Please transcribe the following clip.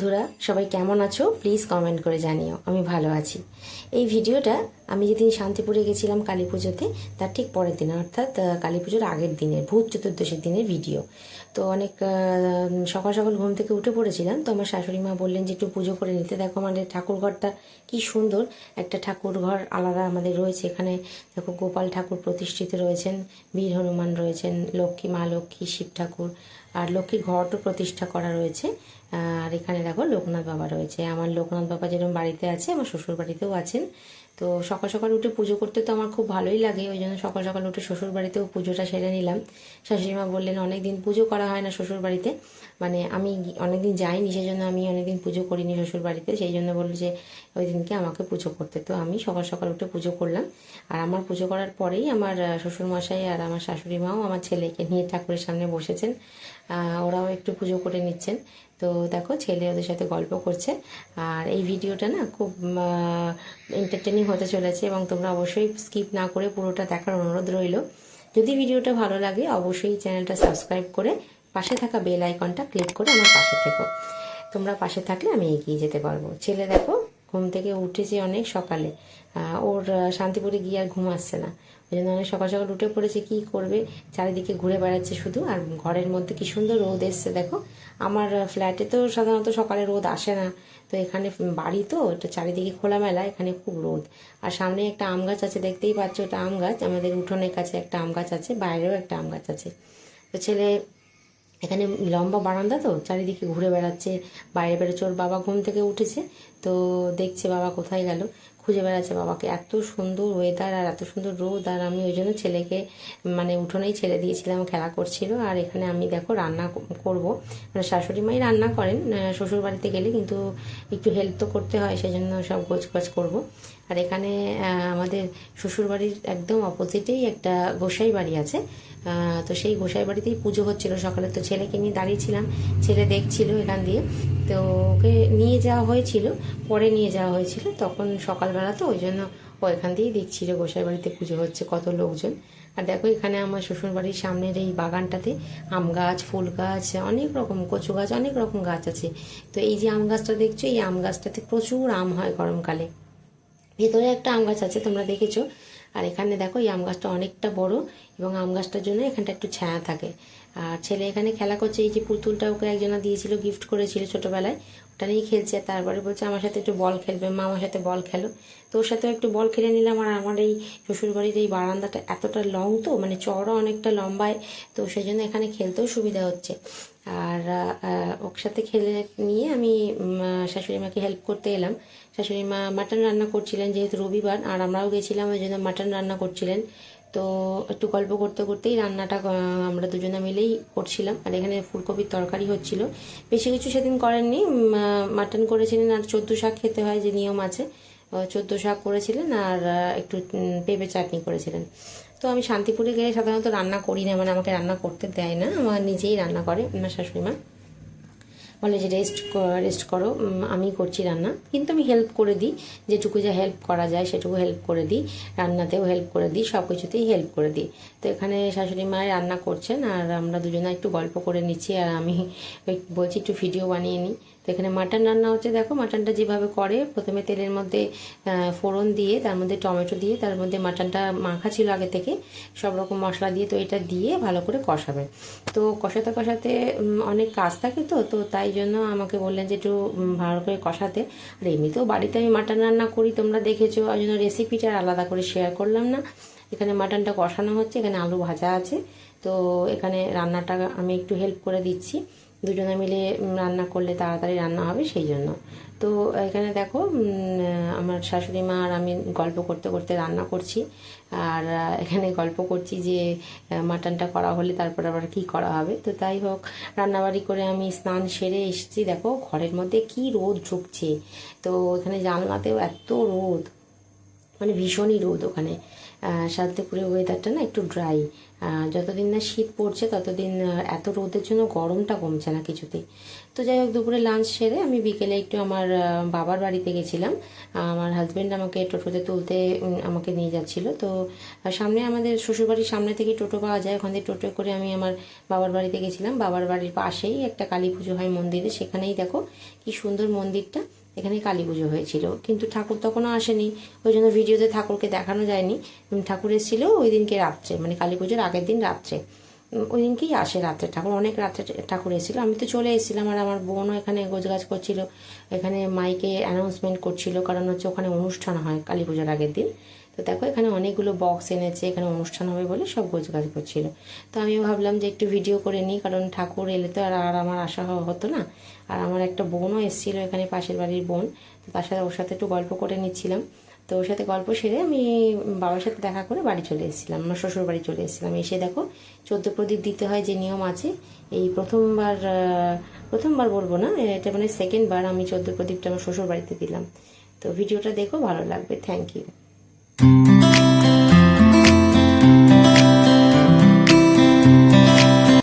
cultural সবাই কেমন আছো? প্লিজ কমেন্ট করে জানিও, আমি ভালো আছি। এই ভিডিওটা আমি যেদিন শান্তিপুরে গেছিলাম কালী পুজোতে, তার ঠিক পরের দিন, অর্থাৎ কালী পুজোর আগের দিনের, ভূত চতুর্দশীর দিনের ভিডিও তো অনেক সকাল সকাল ঘুম থেকে উঠে পড়েছিলাম, তো আমার শাশুড়ি মা বললেন যে, একটু পুজো করে নিতে। দেখো আমাদের ঠাকুর ঘরটা কি সুন্দর, একটা ঠাকুর ঘর আলাদা আমাদের রয়েছে এখানে। দেখো গোপাল ঠাকুর প্রতিষ্ঠিত রয়েছেন, বীর হনুমান রয়েছেন, লক্ষ্মী, মা লক্ষ্মী, শিব ঠাকুর, আর লক্ষ্মীর ঘরও প্রতিষ্ঠা করা রয়েছে। আর এখানে দেখো লোকনাথ বাবা রয়েছে। আমার লোকনাথ বাবা যেরকম বাড়িতে আছে, আমার শ্বশুর বাড়িতেও আছেন। তো সকাল সকাল উঠে পুজো করতে তো আমার খুব ভালোই লাগে, ওই জন্য সকাল সকাল উঠে শ্বশুর বাড়িতেও পুজোটা সেরে নিলাম। শাশুড়িমা বললেন, অনেকদিন পুজো করা হয় না শ্বশুর বাড়িতে। মানে আমি অনেকদিন যাইনি সেই জন্য আমি অনেকদিন পুজো করিনি শ্বশুর বাড়িতে। সেই জন্য বলল যে, ওই দিনকে আমাকে পুজো করতে। তো আমি সকাল সকাল উঠে পুজো করলাম। আর আমার পুজো করার পরেই আমার শ্বশুরমশাই আর আমার শাশুড়ি মাও আমার ছেলেকে নিয়ে ঠাকুরের সামনে বসেছেন। ওরাও একটু পুজো করে নিচ্ছেন। তো দেখো ছেলে ওদের সাথে গল্প করছে। আর এই ভিডিওটা না খুব এন্টারটেনিং হতে চলেছে এবং তোমরা অবশ্যই স্কিপ না করে পুরোটা দেখার অনুরোধ রইল। যদি ভিডিওটা ভালো লাগে অবশ্যই চ্যানেলটা সাবস্ক্রাইব করে পাশে থাকা বেল আইকনটা ক্লিক করে আমার পাশে থেকো। তোমরা পাশে থাকলে আমি এগিয়ে যেতে পারব। ছেলে দেখো ঘুম থেকে উঠেছে অনেক সকালে। ওর শান্তিপুরে গিয়ে আর ঘুম আসছে না। ওই জন্য অনেক সকাল সকাল উঠে পড়েছে, কি করবে? চারিদিকে ঘুরে বেড়াচ্ছে শুধু। আর ঘরের মধ্যে কি সুন্দর রোদ এসছে, দেখো। আমার ফ্ল্যাটে তো সাধারণত সকালে রোদ আসে না। তো এখানে বাড়ি তো এটা চারিদিকে খোলামেলা, এখানে খুব রোদ। আর সামনে একটা আম গাছ আছে, দেখতেই পাচ্ছ ওটা আম গাছ। আমাদের উঠোনের কাছে একটা আম গাছ আছে, বাইরেও একটা আম গাছ আছে। তো ছেলে এখানে লম্বা বারান্দা তো, চারিদিকে ঘুরে বেড়াচ্ছে, বাইরে বেরোচ্ছে, ওর বাবা ঘুম থেকে উঠেছে, তো দেখছে বাবা কোথায় গেল, খুঁজে বেড়াচ্ছে বাবাকে। এত সুন্দর ওয়েদার আর এত সুন্দর রোদ, আর আমি ওই জন্য ছেলেকে মানে উঠোনেই ছেড়ে দিয়েছিলাম খেলা করছিল, আর এখানে আমি দেখো রান্না করব। মানে শাশুড়ি মাই রান্না করেন শ্বশুর বাড়িতে গেলে, কিন্তু একটু হেল্প তো করতে হয়, সেজন্য সব গোছ গাছ করব। আর এখানে আমাদের শ্বশুর বাড়ির একদম অপোজিটেই একটা গোসাই বাড়ি আছে তো সেই গোসাই বাড়িতেই পুজো হচ্ছিল সকালে। তো ছেলেকে নিয়ে দাঁড়িয়েছিলাম। ছেলে দেখছিল এখান দিয়ে। তো ওকে নিয়ে যাওয়া হয়েছিল, পরে নিয়ে যাওয়া হয়েছিল। তখন সকালবেলা তো ওই জন্য ও এখান দিয়েই দেখছিল গোসাই বাড়িতে পুজো হচ্ছে কত লোকজন। আর দেখো এখানে আমার শ্বশুর বাড়ির সামনের এই বাগানটাতে আম গাছ, ফুল গাছ, অনেক রকম কচু গাছ, অনেক রকম গাছ আছে। তো এই যে আম গাছটা দেখছ, এই আম গাছটাতে প্রচুর আম হয় গরমকালে। ভেতরে একটা আম গাছ আছে, তোমরা দেখেছ। আর এখানে দেখো এই আম গাছটা অনেকটা বড় এবং আম গাছটার জন্য এখানটা একটু ছায়া থাকে। আর ছেলে এখানে খেলা করছে, এই যে পুতুলটা ওকে একজনা দিয়েছিল গিফট করেছিল ছোটবেলায়, ওটা নিয়ে খেলছে। তারপরে বলছে, আমার সাথে একটু বল খেলবে, মা আমার সাথে বল খেলো। তো ওর সাথে একটু বল খেলে নিলাম। আর আমার এই শ্বশুরবাড়ির এই বারান্দাটা এতটা লং তো মানে চওড়া অনেকটা লম্বায়, তো সেই জন্য এখানে খেলতেও সুবিধা হচ্ছে। আর ওর সাথে খেলে নিয়ে আমি শাশুড়ি মাকে হেল্প করতে এলাম। শাশুড়ি মা মাটন রান্না করছিলেন যেহেতু রবিবার, আর আমরাও গেছিলাম ওই জন্য মাটন রান্না করছিলেন। তো একটু গল্প করতে করতেই রান্নাটা আমরা দুজনে মিলেই করছিলাম। আর এখানে ফুলকপির তরকারি হচ্ছিল। বেশি কিছু সেদিন করেননি। মাটন করেছিলেন, আর চোদ্দ শাক খেতে হয় যে নিয়ম আছে। চোদ্দ শাক করেছিলেন, আর একটু পেঁপে চাটনি করেছিলেন। তো আমি শান্তিপুরে গেলে সাধারণত রান্না করি না মানে আমাকে রান্না করতে দেয় না, আমার নিজেই রান্না করে আমার শাশুড়ি মা। বলে যে রেস্ট রেস্ট করো আমি করছি রান্না। কিন্তু আমি হেল্প করে দিই, যেটুকু যা হেল্প করা যায় সেটুকু হেল্প করে দিই, রান্নাতেও হেল্প করে দিই, সব কিছুতেই হেল্প করে দিই। তো এখানে শাশুড়ি মা রান্না করছেন, আর আমরা দুজনে একটু গল্প করে নিচ্ছি, আর আমি বলছি একটু ভিডিও বানিয়ে নিই। তো এখানে মাটন রান্না হচ্ছে, দেখো মাটনটা যেভাবে করে, প্রথমে তেলের মধ্যে ফোড়ন দিয়ে, তার মধ্যে টমেটো দিয়ে, তার মধ্যে মাটনটা মাখা ছিল আগে থেকে, সব রকম মশলা দিয়ে, তো এটা দিয়ে ভালো করে কষাবে। তো কষাতে কষাতে অনেক কাজ থাকে তো তো তাই জন্য আমাকে বললেন যে একটু ভালো করে কষাতে। আর এমনিতেও বাড়িতে আমি মাটন রান্না করি, তোমরা দেখেছ, ওই জন্য রেসিপিটা আলাদা করে শেয়ার করলাম না। এখানে মাটনটা কষানো হচ্ছে, এখানে আলু ভাজা আছে, তো এখানে রান্নাটা আমি একটু হেল্প করে দিচ্ছি। দুজনে মিলে রান্না করলে তাড়াতাড়ি রান্না হবে সেই জন্য। তো এখানে দেখো আমার শাশুড়ি মা আর আমি গল্প করতে করতে রান্না করছি। আর এখানে গল্প করছি যে মাটনটা করা হলে তারপর আবার কি করা হবে। তো তাই হোক, রান্নাবাড়ি করে আমি স্নান সেরে এসেছি। দেখো, ঘরের মধ্যে কি রোদ ঢুকছে তো এখানে জানলাতেও এত রোদ মানে ভীষণই রোদ ওখানে। শান্তিপুরের ওয়েদারটা না একটু ড্রাই যতদিন না শীত পড়ছে, ততদিন এত রোদের জন্য গরমটা কমছে না কিছুতেই তো যাই হোক, দুপুরে লাঞ্চ সেরে আমি বিকেলে একটু আমার বাবার বাড়িতে গেছিলাম। আমার হাজব্যান্ড আমাকে টোটোতে তুলতে আমাকে নিয়ে যাচ্ছিল। তো সামনে আমাদের শ্বশুরবাড়ির সামনে থেকে টোটো পাওয়া যায়। ওখান থেকে টোটো করে আমি আমার বাবার বাড়িতে গেছিলাম। বাবার বাড়ির পাশেই একটা কালী পুজো হয় মন্দিরে। সেখানেই দেখো কি সুন্দর মন্দিরটা। এখানে কালী পুজো হয়েছিল। কিন্তু ঠাকুর তখনও আসেনি। ওই জন্য ভিডিওতে ঠাকুরকে দেখানো যায়নি। ঠাকুর এসেছিল ওই দিনকে রাত্রে মানে কালী পুজোর আগের দিন রাত্রে। ওই দিনকেই আসে রাত্রে। ঠাকুর অনেক রাত্রে ঠাকুর এসেছিল। আমি তো চলে এসেছিলাম আর আমার বোনও এখানে গোজগাছ করছিল। এখানে মাইকে অ্যানাউন্সমেন্ট করছিল। কারণ হচ্ছে ওখানে অনুষ্ঠান হয় কালী পুজোর আগের দিন। তো দেখো, এখানে অনেকগুলো বক্স এনেছে, এখানে অনুষ্ঠান হবে বলে সব গোছগাছ করছিল। তো আমিও ভাবলাম যে একটু ভিডিও করে নিই, কারণ ঠাকুর এলে তো আর আর আমার আশা হতো না। আর আমার একটা বোনও এসেছিল এখানে পাশের বাড়ির বোন, তো তার সাথে ওর সাথে একটু গল্প করে নিচ্ছিলাম। তো ওর সাথে গল্প সেরে আমি বাবার সাথে দেখা করে বাড়ি চলে এসেছিলাম, আমার শ্বশুর বাড়ি চলে এসেছিলাম। এসে দেখো, চোদ্দ প্রদীপ দিতে হয় যে নিয়ম আছে, এই প্রথমবার প্রথমবার বলব না, এটা মানে সেকেন্ডবার আমি চোদ্দ প্রদীপটা আমার শ্বশুর বাড়িতে দিলাম। তো ভিডিওটা দেখো, ভালো লাগবে থ্যাংক ইউ